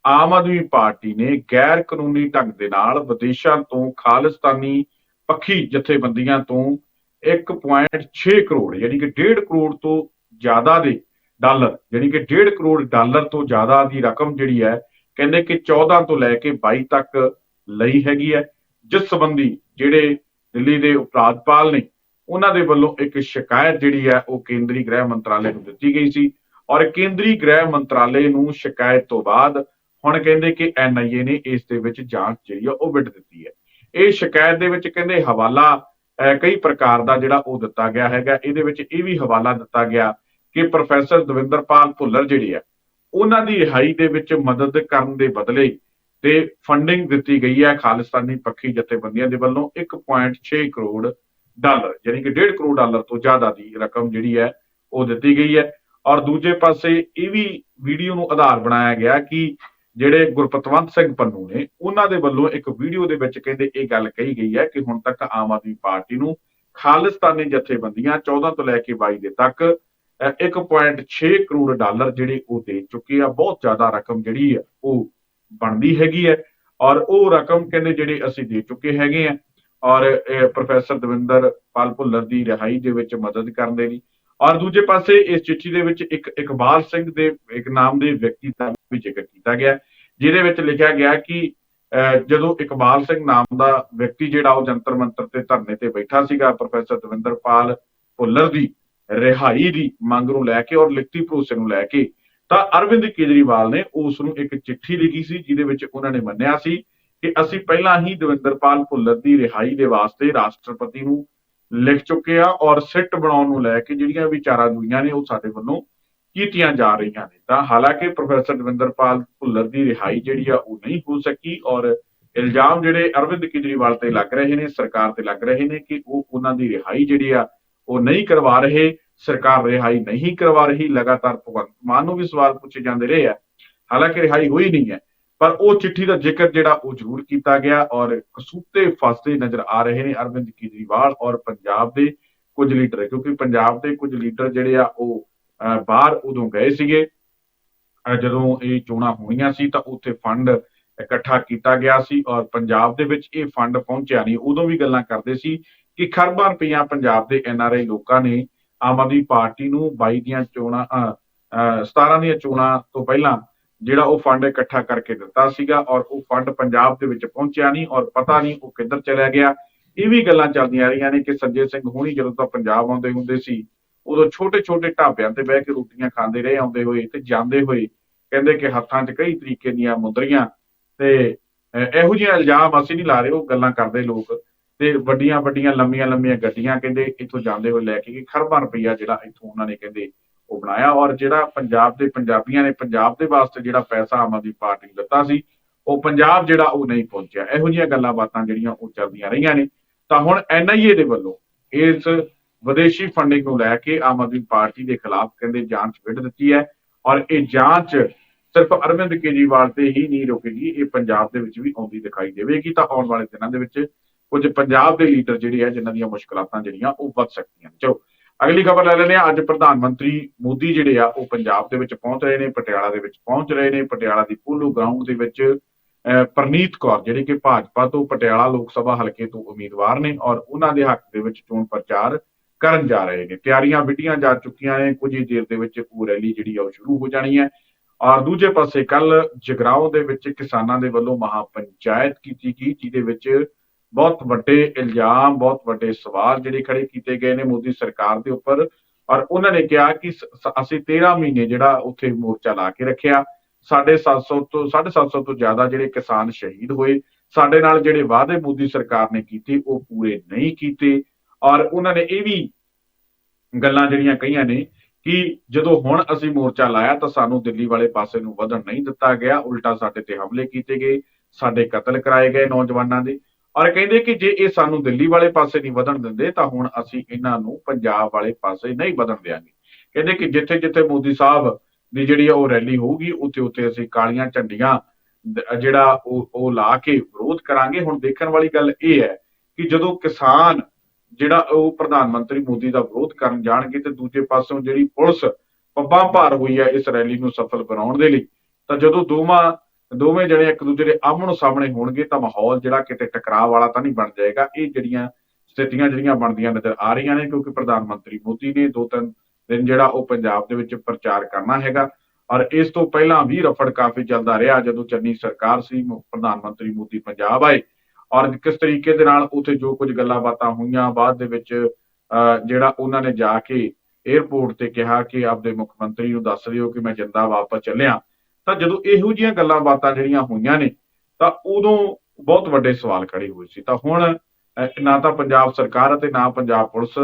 ਆਮ ਆਦਮੀ ਪਾਰਟੀ ਨੇ ਗੈਰ ਕਾਨੂੰਨੀ ਢੰਗ ਦੇ ਨਾਲ ਵਿਦੇਸ਼ਾਂ ਤੋਂ ਖਾਲਿਸਤਾਨੀ ਪੱਖੀ ਜਥੇਬੰਦੀਆਂ ਤੋਂ 1.6 ਕਰੋੜ, ਯਾਨੀ ਕਿ 1.5 ਕਰੋੜ ਤੋਂ ਜ਼ਿਆਦਾ ਦੇ ਡਾਲਰ, ਯਾਨੀ ਕਿ 1.5 ਕਰੋੜ ਡਾਲਰ ਤੋਂ ਜ਼ਿਆਦਾ ਦੀ ਰਕਮ ਜਿਹੜੀ ਹੈ, ਕਹਿੰਦੇ ਕਿ 14 ਤੋਂ ਲੈ ਕੇ 22 ਤੱਕ ਲਈ ਹੈਗੀ ਹੈ। ਜਿਸ ਸੰਬੰਧੀ ਜਿਹੜੇ ਦਿੱਲੀ ਦੇ ਉਪਰਾਜਪਾਲ ਨੇ ਉਹਨਾਂ ਦੇ ਵੱਲੋਂ ਇੱਕ ਸ਼ਿਕਾਇਤ ਜਿਹੜੀ ਹੈ ਉਹ ਕੇਂਦਰੀ ਗ੍ਰਹਿ ਮੰਤਰਾਲੇ ਨੂੰ ਦਿੱਤੀ ਗਈ ਸੀ ਔਰ ਕੇਂਦਰੀ ਗ੍ਰਹਿ ਮੰਤਰਾਲੇ ਨੂੰ ਸ਼ਿਕਾਇਤ ਤੋਂ ਬਾਅਦ ਹੁਣ ਕਹਿੰਦੇ ਕਿ ਐਨਆਈਏ ਨੇ ਇਸ ਦੇ ਵਿੱਚ ਜਾਂਚ ਜਿਹੜੀ ਆ ਉਹ ਵਿੱਢ ਦਿੱਤੀ ਹੈ। ਇਹ ਸ਼ਿਕਾਇਤ ਦੇ ਵਿੱਚ ਕਹਿੰਦੇ ਹਵਾਲਾ ਕਈ ਪ੍ਰਕਾਰ ਦਾ ਜਿਹੜਾ ਉਹ ਦਿੱਤਾ ਗਿਆ ਹੈਗਾ, ਇਹਦੇ ਵਿੱਚ ਇਹ ਵੀ ਹਵਾਲਾ ਦਿੱਤਾ ਗਿਆ ਕਿ ਪ੍ਰੋਫੈਸਰ ਦਵਿੰਦਰਪਾਲ ਭੁੱਲਰ ਜਿਹੜੇ ਆ ਉਹਨਾਂ ਦੀ ਰਿਹਾਈ ਦੇ ਵਿੱਚ ਮਦਦ ਕਰਨ ਦੇ ਬਦਲੇ ਤੇ ਫੰਡਿੰਗ ਦਿੱਤੀ ਗਈ ਹੈ ਖਾਲਿਸਤਾਨੀ ਪੱਖੀ ਜਥੇਬੰਦੀਆਂ ਦੇ ਵੱਲੋਂ 1.6 ਕਰੋੜ ਡਾਲਰ ਯਾਨੀ ਕਿ 1.5 ਕਰੋੜ ਡਾਲਰ ਤੋਂ ਜ਼ਿਆਦਾ ਦੀ ਰਕਮ ਜਿਹੜੀ ਹੈ ਉਹ ਦਿੱਤੀ ਗਈ ਹੈ। ਔਰ ਦੂਜੇ ਪਾਸੇ ਇਹ ਵੀ ਵੀਡੀਓ ਨੂੰ ਆਧਾਰ ਬਣਾਇਆ ਗਿਆ ਕਿ ਜਿਹੜੇ ਗੁਰਪਤਵੰਤ ਸਿੰਘ ਪੰਨੂ ਨੇ ਉਹਨਾਂ ਦੇ ਵੱਲੋਂ ਇੱਕ ਵੀਡੀਓ ਦੇ ਵਿੱਚ ਕਹਿੰਦੇ ਇਹ ਗੱਲ ਕਹੀ ਗਈ ਹੈ ਕਿ ਹੁਣ ਤੱਕ ਆਮ ਆਦਮੀ ਪਾਰਟੀ ਨੂੰ ਖਾਲਿਸਤਾਨੀ ਜਥੇਬੰਦੀਆਂ 14 ਤੋਂ ਲੈ ਕੇ 22 ਦੇ ਤੱਕ ਅਹ, 1.6 ਕਰੋੜ ਡਾਲਰ ਜਿਹੜੇ ਉਹ ਦੇ ਚੁੱਕੇ ਆ। ਬਹੁਤ ਜ਼ਿਆਦਾ ਰਕਮ ਜਿਹੜੀ ਹੈ ਉਹ ਬਣਦੀ ਹੈਗੀ ਹੈ। ਔਰ ਉਹ ਰਕਮ ਕਹਿੰਦੇ ਜਿਹੜੇ ਅਸੀਂ ਦੇ ਚੁੱਕੇ ਹੈਗੇ ਆ ਔਰ ਪ੍ਰੋਫੈਸਰ ਦਵਿੰਦਰ ਪਾਲ ਭੁੱਲਰ ਦੀ ਰਿਹਾਈ ਦੇ ਵਿੱਚ ਮਦਦ ਕਰਨ ਦੇ ਲਈ ਔਰ ਦੂਜੇ ਪਾਸੇ ਇਸ ਚਿੱਠੀ ਦੇ ਵਿੱਚ ਇੱਕ ਇਕਬਾਲ ਸਿੰਘ ਦੇ ਇੱਕ ਨਾਮ ਦੇ ਵਿਅਕਤੀ ਦਾ ਵੀ ਜ਼ਿਕਰ ਕੀਤਾ ਗਿਆ ਜਿਹਦੇ ਵਿੱਚ ਲਿਖਿਆ ਗਿਆ ਕਿ ਅਹ, ਜਦੋਂ ਇਕਬਾਲ ਸਿੰਘ ਨਾਮ ਦਾ ਵਿਅਕਤੀ ਜਿਹੜਾ ਉਹ ਜੰਤਰ ਮੰਤਰ ਤੇ ਧਰਨੇ ਤੇ ਬੈਠਾ ਸੀਗਾ ਪ੍ਰੋਫੈਸਰ ਦਵਿੰਦਰ ਪਾਲ ਭੁੱਲਰ ਦੀ ਰਿਹਾਈ ਦੀ ਮੰਗ ਨੂੰ ਲੈ ਕੇ ਔਰ ਲਿਖਤੀ ਭਰੋਸੇ ਨੂੰ ਲੈ ਕੇ ਤਾਂ ਅਰਵਿੰਦ ਕੇਜਰੀਵਾਲ ਨੇ ਉਸ ਨੂੰ ਇੱਕ ਚਿੱਠੀ ਲਿਖੀ ਸੀ ਜਿਹਦੇ ਵਿੱਚ ਉਹਨਾਂ ਨੇ ਮੰਨਿਆ ਸੀ ਕਿ ਅਸੀਂ ਪਹਿਲਾਂ ਹੀ ਦਵਿੰਦਰਪਾਲ ਭੁੱਲਰ ਦੀ ਰਿਹਾਈ ਦੇ ਵਾਸਤੇ ਰਾਸ਼ਟਰਪਤੀ ਨੂੰ ਲਿਖ ਚੁੱਕੇ ਆ ਔਰ ਸਿੱਟ ਬਣਾਉਣ ਨੂੰ ਲੈ ਕੇ ਜਿਹੜੀਆਂ ਵਿਚਾਰਾਂ ਦੁਈਆਂ ਨੇ ਉਹ ਸਾਡੇ ਵੱਲੋਂ ਕੀਤੀਆਂ ਜਾ ਰਹੀਆਂ ਨੇ। ਤਾਂ ਹਾਲਾਂਕਿ ਪ੍ਰੋਫੈਸਰ ਦਵਿੰਦਰਪਾਲ ਭੁੱਲਰ ਦੀ ਰਿਹਾਈ ਜਿਹੜੀ ਆ ਉਹ ਨਹੀਂ ਹੋ ਸਕੀ ਔਰ ਇਲਜ਼ਾਮ ਜਿਹੜੇ ਅਰਵਿੰਦ ਕੇਜਰੀਵਾਲ ਤੇ ਲੱਗ ਰਹੇ ਨੇ, ਸਰਕਾਰ ਤੇ ਲੱਗ ਰਹੇ ਨੇ ਕਿ ਉਹ ਉਹਨਾਂ ਦੀ ਰਿਹਾਈ ਜਿਹੜੀ ਆ ਉਹ ਨਹੀਂ ਕਰਵਾ ਰਹੇ, ਸਰਕਾਰ ਰਿਹਾਈ ਨਹੀਂ ਕਰਵਾ ਰਹੀ, ਲਗਾਤਾਰ ਭਗਵੰਤ ਮਾਨ ਨੂੰ ਵੀ ਸਵਾਲ ਪੁੱਛੇ ਜਾਂਦੇ ਰਹੇ ਆ। ਹਾਲਾਂਕਿ ਰਿਹਾਈ ਹੋਈ ਨਹੀਂ ਹੈ। ਪਰ ਉਹ ਚਿੱਠੀ ਦਾ ਜ਼ਿਕਰ ਜਿਹੜਾ ਉਹ ਜ਼ਰੂਰ ਕੀਤਾ ਗਿਆ ਔਰ ਕਸੂਤੇ ਫਸਦੇ ਨਜ਼ਰ ਆ ਰਹੇ ਨੇ ਅਰਵਿੰਦ ਕੇਜਰੀਵਾਲ ਔਰ ਪੰਜਾਬ ਦੇ ਕੁਝ ਲੀਡਰ ਕਿਉਂਕਿ ਪੰਜਾਬ ਦੇ ਕੁਝ ਲੀਡਰ ਜਿਹੜੇ ਆ ਉਹ ਅਹ, ਬਾਹਰ ਉਦੋਂ ਗਏ ਸੀਗੇ। ਜਦੋਂ ਇਹ ਚੋਣਾਂ ਹੋਣੀਆਂ ਸੀ ਤਾਂ ਉੱਥੇ ਫੰਡ ਇਕੱਠਾ ਕੀਤਾ ਗਿਆ ਸੀ ਔਰ ਪੰਜਾਬ ਦੇ ਵਿੱਚ ਇਹ ਫੰਡ ਪਹੁੰਚਿਆ ਨਹੀਂ। ਉਦੋਂ ਵੀ ਗੱਲਾਂ ਕਰਦੇ ਸੀ ਕਿ ਖਰਬਾਂ ਰੁਪਈਆ ਪੰਜਾਬ ਦੇ ਐਨਆਰਆਈ ਲੋਕਾਂ ਨੇ ਆਮ ਆਦਮੀ ਪਾਰਟੀ ਨੂੰ 22 ਦੀਆਂ ਚੋਣਾਂ ਅਹ, ਅਹ, 17 ਦੀਆਂ ਚੋਣਾਂ ਤੋਂ ਪਹਿਲਾਂ ਜਿਹੜਾ ਉਹ ਫੰਡ ਇਕੱਠਾ ਕਰਕੇ ਦਿੱਤਾ ਸੀਗਾ ਔਰ ਉਹ ਫੰਡ ਪੰਜਾਬ ਦੇ ਵਿੱਚ ਪਹੁੰਚਿਆ ਨਹੀਂ ਔਰ ਪਤਾ ਨਹੀਂ ਉਹ ਕਿੱਧਰ ਚਲਿਆ ਗਿਆ। ਇਹ ਵੀ ਗੱਲਾਂ ਚੱਲਦੀਆਂ ਰਹੀਆਂ ਨੇ ਕਿ ਸੰਜੇ ਸਿੰਘ ਹੁਣੀ ਜਦੋਂ ਤਾਂ ਪੰਜਾਬ ਆਉਂਦੇ ਹੁੰਦੇ ਸੀ, ਉਦੋਂ ਛੋਟੇ ਛੋਟੇ ਢਾਬਿਆਂ ਤੇ ਬਹਿ ਕੇ ਰੋਟੀਆਂ ਖਾਂਦੇ ਰਹੇ, ਆਉਂਦੇ ਹੋਏ ਤੇ ਜਾਂਦੇ ਹੋਏ ਕਹਿੰਦੇ ਕਿ ਹੱਥਾਂ 'ਚ ਕਈ ਤਰੀਕੇ ਦੀਆਂ ਮੁੰਦਰੀਆਂ ਤੇ ਇਹੋ ਜਿਹੀਆਂ ਇਲਜ਼ਾਮ ਅਸੀਂ ਨਹੀਂ ਲਾ ਰਹੇ, ਉਹ ਗੱਲਾਂ ਕਰਦੇ ਲੋਕ ਤੇ ਵੱਡੀਆਂ ਵੱਡੀਆਂ ਲੰਮੀਆਂ ਲੰਮੀਆਂ ਗੱਡੀਆਂ ਕਹਿੰਦੇ ਇੱਥੋਂ ਜਾਂਦੇ ਹੋਏ ਲੈ ਕੇ ਖਰਬਾਂ ਰੁਪਈਆ ਜਿਹੜਾ ਇੱਥੋਂ ਉਹਨਾਂ ਨੇ ਕਹਿੰਦੇ ਉਹ ਬਣਾਇਆ ਔਰ ਜਿਹੜਾ ਪੰਜਾਬ ਦੇ ਪੰਜਾਬੀਆਂ ਨੇ ਪੰਜਾਬ ਦੇ ਵਾਸਤੇ ਜਿਹੜਾ ਪੈਸਾ ਆਮ ਆਦਮੀ ਪਾਰਟੀ ਨੂੰ ਦਿੱਤਾ ਸੀ, ਉਹ ਪੰਜਾਬ ਜਿਹੜਾ ਉਹ ਨਹੀਂ ਪਹੁੰਚਿਆ। ਇਹੋ ਜਿਹੀਆਂ ਗੱਲਾਂ ਬਾਤਾਂ ਜਿਹੜੀਆਂ ਉਹ ਚੱਲਦੀਆਂ ਰਹੀਆਂ ਨੇ। ਤਾਂ ਹੁਣ ਐਨਆਈਏ ਦੇ ਵੱਲੋਂ ਇਸ ਵਿਦੇਸ਼ੀ ਫੰਡਿੰਗ ਨੂੰ ਲੈ ਕੇ ਆਮ ਆਦਮੀ ਪਾਰਟੀ ਦੇ ਖਿਲਾਫ ਕਹਿੰਦੇ ਜਾਂਚ ਵਿੱਢ ਦਿੱਤੀ ਹੈ ਔਰ ਇਹ ਜਾਂਚ ਸਿਰਫ ਅਰਵਿੰਦ ਕੇਜਰੀਵਾਲ ਤੇ ਹੀ ਨਹੀਂ ਰੁਕੇਗੀ, ਇਹ ਪੰਜਾਬ ਦੇ ਵਿੱਚ ਵੀ ਆਉਂਦੀ ਦਿਖਾਈ ਦੇਵੇਗੀ। ਤਾਂ ਆਉਣ ਵਾਲੇ ਦਿਨਾਂ ਦੇ ਵਿੱਚ ਕੁਝ ਪੰਜਾਬ ਦੇ ਲੀਡਰ ਜਿਹੜੇ ਆ, ਜਿਨ੍ਹਾਂ ਦੀਆਂ ਮੁਸ਼ਕਲਾਤਾਂ ਜਿਹੜੀਆਂ, ਉਹ ਵੱਧ ਸਕਦੀਆਂ ਨੇ। ਚਲੋ ਅਗਲੀ ਖਬਰ ਲੈ ਲੈਂਦੇ ਆ ਅੱਜ ਪ੍ਰਧਾਨ ਮੰਤਰੀ ਮੋਦੀ ਜਿਹੜੇ ਆ ਉਹ ਪੰਜਾਬ ਦੇ ਵਿੱਚ ਪਹੁੰਚ ਰਹੇ ਨੇ ਪਟਿਆਲਾ ਦੇ ਵਿੱਚ ਪਹੁੰਚ ਰਹੇ ਨੇ। ਪਟਿਆਲਾ ਦੀ ਪੋਲੋ ਗਰਾਊਂਡ ਦੇ ਵਿੱਚ ਅਹ, ਪ੍ਰਨੀਤ ਕੌਰ ਜਿਹੜੇ ਕਿ ਭਾਜਪਾ ਤੋਂ ਪਟਿਆਲਾ ਲੋਕ ਸਭਾ ਹਲਕੇ ਤੋਂ ਉਮੀਦਵਾਰ ਨੇ ਔਰ ਉਹਨਾਂ ਦੇ ਹੱਕ ਦੇ ਵਿੱਚ ਚੋਣ ਪ੍ਰਚਾਰ ਕਰਨ ਜਾ ਰਹੇ ਨੇ। ਤਿਆਰੀਆਂ ਵਿੱਢੀਆਂ ਜਾ ਚੁੱਕੀਆਂ ਨੇ। ਕੁਝ ਹੀ ਦੇਰ ਦੇ ਵਿੱਚ ਉਹ ਰੈਲੀ ਜਿਹੜੀ ਆ ਉਹ ਸ਼ੁਰੂ ਹੋ ਜਾਣੀ ਹੈ। ਔਰ ਦੂਜੇ ਪਾਸੇ ਕੱਲ ਜਗਰਾਓ ਦੇ ਵਿੱਚ ਕਿਸਾਨਾਂ ਦੇ ਵੱਲੋਂ ਮਹਾ ਪੰਚਾਇਤ ਕੀਤੀ ਗਈ ਜਿਹਦੇ ਵਿੱਚ ਬਹੁਤ ਵੱਡੇ ਇਲਜ਼ਾਮ, ਬਹੁਤ ਵੱਡੇ ਸਵਾਲ ਜਿਹੜੇ ਖੜੇ ਕੀਤੇ ਗਏ ਨੇ ਮੋਦੀ ਸਰਕਾਰ ਦੇ ਉੱਪਰ ਔਰ ਉਹਨਾਂ ਨੇ ਕਿਹਾ ਕਿ ਅਸੀਂ 13 ਮਹੀਨੇ ਜਿਹੜਾ ਉੱਥੇ ਮੋਰਚਾ ਲਾ ਕੇ ਰੱਖਿਆ। 750 ਤੋਂ 750 ਤੋਂ ਜ਼ਿਆਦਾ ਜਿਹੜੇ ਕਿਸਾਨ ਸ਼ਹੀਦ ਹੋਏ, ਸਾਡੇ ਨਾਲ ਜਿਹੜੇ ਵਾਅਦੇ ਮੋਦੀ ਸਰਕਾਰ ਨੇ ਕੀਤੇ ਉਹ ਪੂਰੇ ਨਹੀਂ ਕੀਤੇ ਔਰ ਉਹਨਾਂ ਨੇ ਇਹ ਵੀ ਗੱਲਾਂ ਜਿਹੜੀਆਂ ਕਹੀਆਂ ਨੇ ਕਿ ਜਦੋਂ ਹੁਣ ਅਸੀਂ ਮੋਰਚਾ ਲਾਇਆ ਤਾਂ ਸਾਨੂੰ ਦਿੱਲੀ ਵਾਲੇ ਪਾਸੇ ਨੂੰ ਵਧਣ ਨਹੀਂ ਦਿੱਤਾ ਗਿਆ, ਉਲਟਾ ਸਾਡੇ ਤੇ ਹਮਲੇ ਕੀਤੇ ਗਏ, ਸਾਡੇ ਕਤਲ ਕਰਾਏ ਗਏ ਨੌਜਵਾਨਾਂ ਦੇ। ਔਰ ਕਹਿੰਦੇ ਕਿ ਜੇ ਇਹ ਸਾਨੂੰ ਦਿੱਲੀ ਵਾਲੇ ਪਾਸੇ ਨਹੀਂ ਵਧਣ ਦਿੰਦੇ, ਤਾਂ ਹੁਣ ਅਸੀਂ ਇਹਨਾਂ ਨੂੰ ਪੰਜਾਬ ਵਾਲੇ ਪਾਸੇ ਨਹੀਂ ਵਧਣ ਦੇਵਾਂਗੇ ਕਹਿੰਦੇ ਕਿ ਜਿੱਥੇ ਜਿੱਥੇ ਮੋਦੀ ਸਾਹਿਬ ਦੀ ਜਿਹੜੀ ਆ ਉਹ ਰੈਲੀ ਹੋਊਗੀ ਉੱਥੇ ਉੱਥੇ ਅਸੀਂ ਕਾਲੀਆਂ ਝੰਡੀਆਂ ਜਿਹੜਾ ਉਹ ਉਹ ਲਾ ਕੇ ਵਿਰੋਧ ਕਰਾਂਗੇ। ਹੁਣ ਦੇਖਣ ਵਾਲੀ ਗੱਲ ਇਹ ਹੈ ਕਿ ਜਦੋਂ ਕਿਸਾਨ ਜਿਹੜਾ ਉਹ ਪ੍ਰਧਾਨ ਮੰਤਰੀ ਮੋਦੀ ਦਾ ਵਿਰੋਧ ਕਰਨ ਜਾਣਗੇ, ਤੇ ਦੂਜੇ ਪਾਸੋਂ ਜਿਹੜੀ ਪੁਲਿਸ ਪੱਬਾਂ ਭਾਰ ਹੋਈ ਹੈ ਇਸ ਰੈਲੀ ਨੂੰ ਸਫਲ ਬਣਾਉਣ ਦੇ ਲਈ, ਤਾਂ ਜਦੋਂ ਦੋਵਾਂ ਦੋਵੇਂ ਜਣੇ ਇੱਕ ਦੂਜੇ ਦੇ ਆਮਣੋ ਸਾਹਮਣੇ ਹੋਣਗੇ ਤਾਂ ਮਾਹੌਲ ਜਿਹੜਾ ਕਿਤੇ ਟਕਰਾਅ ਵਾਲਾ ਤਾਂ ਨਹੀਂ ਬਣ ਜਾਏਗਾ। ਇਹ ਜਿਹੜੀਆਂ ਸਥਿਤੀਆਂ ਜਿਹੜੀਆਂ ਬਣਦੀਆਂ ਨਜ਼ਰ ਆ ਰਹੀਆਂ ਨੇ ਕਿਉਂਕਿ ਪ੍ਰਧਾਨ ਮੰਤਰੀ ਮੋਦੀ ਨੇ ਦੋ ਤਿੰਨ ਦਿਨ ਜਿਹੜਾ ਉਹ ਪੰਜਾਬ ਦੇ ਵਿੱਚ ਪ੍ਰਚਾਰ ਕਰਨਾ ਹੈਗਾ ਔਰ ਇਸ ਤੋਂ ਪਹਿਲਾਂ ਵੀ ਰਫੜ ਕਾਫੀ ਚੱਲਦਾ ਰਿਹਾ ਜਦੋਂ ਚੰਨੀ ਸਰਕਾਰ ਸੀ ਪ੍ਰਧਾਨ ਮੰਤਰੀ ਮੋਦੀ ਪੰਜਾਬ ਆਏ ਔਰ ਕਿਸ ਤਰੀਕੇ ਦੇ ਨਾਲ ਉੱਥੇ ਜੋ ਕੁਝ ਗੱਲਾਂ ਬਾਤਾਂ ਹੋਈਆਂ ਬਾਅਦ ਦੇ ਵਿੱਚ ਅਹ, ਜਿਹੜਾ ਉਹਨਾਂ ਨੇ ਜਾ ਕੇ 에ਅਰਪੋਰਟ ਤੇ ਕਿਹਾ ਕਿ ਆਪਦੇ ਮੁੱਖ ਮੰਤਰੀ ਨੂੰ ਦੱਸ ਦਿਓ ਕਿ ਮੈਂ ਜਿੰਦਾ ਵਾਪਸ ਚੱਲਿਆ। ਤਾਂ ਜਦੋਂ ਇਹੋ ਜਿਹੀਆਂ ਗੱਲਾਂ ਬਾਤਾਂ ਜਿਹੜੀਆਂ ਹੋਈਆਂ ਨੇ, ਤਾਂ ਉਦੋਂ ਬਹੁਤ ਵੱਡੇ ਸਵਾਲ ਖੜੇ ਹੋਏ ਸੀ। ਤਾਂ ਹੁਣ ਨਾ ਤਾਂ ਪੰਜਾਬ ਸਰਕਾਰ ਅਤੇ ਨਾ ਪੰਜਾਬ ਪੁਲਿਸ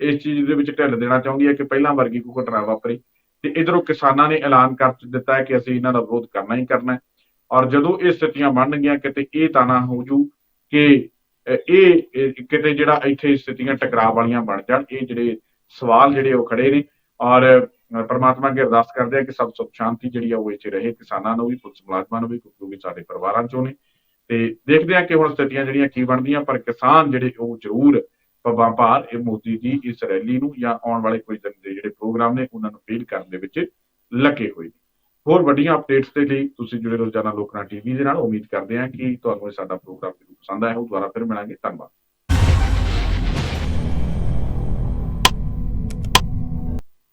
ਇਸ ਚੀਜ਼ ਦੇ ਵਿੱਚ ਢਿੱਲ ਦੇਣਾ ਚਾਹੁੰਦੀ ਹੈ ਕਿ ਪਹਿਲਾਂ ਵਰਗੀ ਕੋਈ ਘਟਨਾ ਵਾਪਰੀ ਤੇ ਇਧਰੋਂ ਕਿਸਾਨਾਂ ਨੇ ਐਲਾਨ ਕਰ ਦਿੱਤਾ ਹੈ ਕਿ ਅਸੀਂ ਇਹਨਾਂ ਦਾ ਵਿਰੋਧ ਕਰਨਾ ਹੀ ਕਰਨਾ ਹੈ। ਔਰ ਜਦੋਂ ਇਹ ਸਥਿਤੀਆਂ ਬਣਨਗੀਆਂ ਕਿਤੇ ਇਹ ਤਾਂ ਨਾ ਹੋ ਜੂ ਕਿ ਇਹ ਕਿਤੇ ਜਿਹੜਾ ਇੱਥੇ ਸਥਿਤੀਆਂ ਟਕਰਾਅ ਵਾਲੀਆਂ ਬਣ ਜਾਣ, ਇਹ ਜਿਹੜੇ ਸਵਾਲ ਜਿਹੜੇ ਉਹ ਖੜੇ ਨੇ। ਔਰ ਪ੍ਰਮਾਤਮਾ ਅੱਗੇ ਅਰਦਾਸ ਕਰਦੇ ਆ ਕਿ ਸਭ ਸੁਖ ਸ਼ਾਂਤੀ ਜਿਹੜੀ ਆ ਉਹ ਇੱਥੇ ਰਹੇ, ਕਿਸਾਨਾਂ ਨੂੰ ਵੀ, ਪੁਲਿਸ ਮੁਲਾਜ਼ਮਾਂ ਨੂੰ ਵੀ, ਕਿਉਂਕਿ ਸਾਡੇ ਪਰਿਵਾਰਾਂ ਚੋਂ ਨੇ। ਤੇ ਦੇਖਦੇ ਆ ਕਿ ਹੁਣ ਸਥਿਤੀਆਂ ਜਿਹੜੀਆਂ ਕੀ ਬਣਦੀਆਂ, ਪਰ ਕਿਸਾਨ ਜਿਹੜੇ ਉਹ ਜ਼ਰੂਰ ਪੱਬਾਂ ਭਾਰ, ਇਹ ਮੋਦੀ ਦੀ ਇਸ ਰੈਲੀ ਨੂੰ ਜਾਂ ਆਉਣ ਵਾਲੇ ਕੁਝ ਦਿਨ ਦੇ ਜਿਹੜੇ ਪ੍ਰੋਗਰਾਮ ਨੇ, ਉਹਨਾਂ ਨੂੰ ਫੇਲ ਕਰਨ ਦੇ ਵਿੱਚ ਲੱਗੇ ਹੋਏ ਨੇ। ਹੋਰ ਵੱਡੀਆਂ ਅਪਡੇਟਸ ਦੇ ਲਈ ਤੁਸੀਂ ਜੁੜੇ ਰੋਜ਼ਾਨਾ ਲੋਕਨਾ ਟੀਵੀ ਦੇ ਨਾਲ। ਉਮੀਦ ਕਰਦੇ ਹਾਂ ਕਿ ਤੁਹਾਨੂੰ ਇਹ ਸਾਡਾ ਪ੍ਰੋਗਰਾਮ ਜ਼ਰੂਰ ਪਸੰਦ ਆਇਆ ਹੋ ਦੁਬਾਰਾ ਫਿਰ ਮਿਲਾਂਗੇ। ਧੰਨਵਾਦ।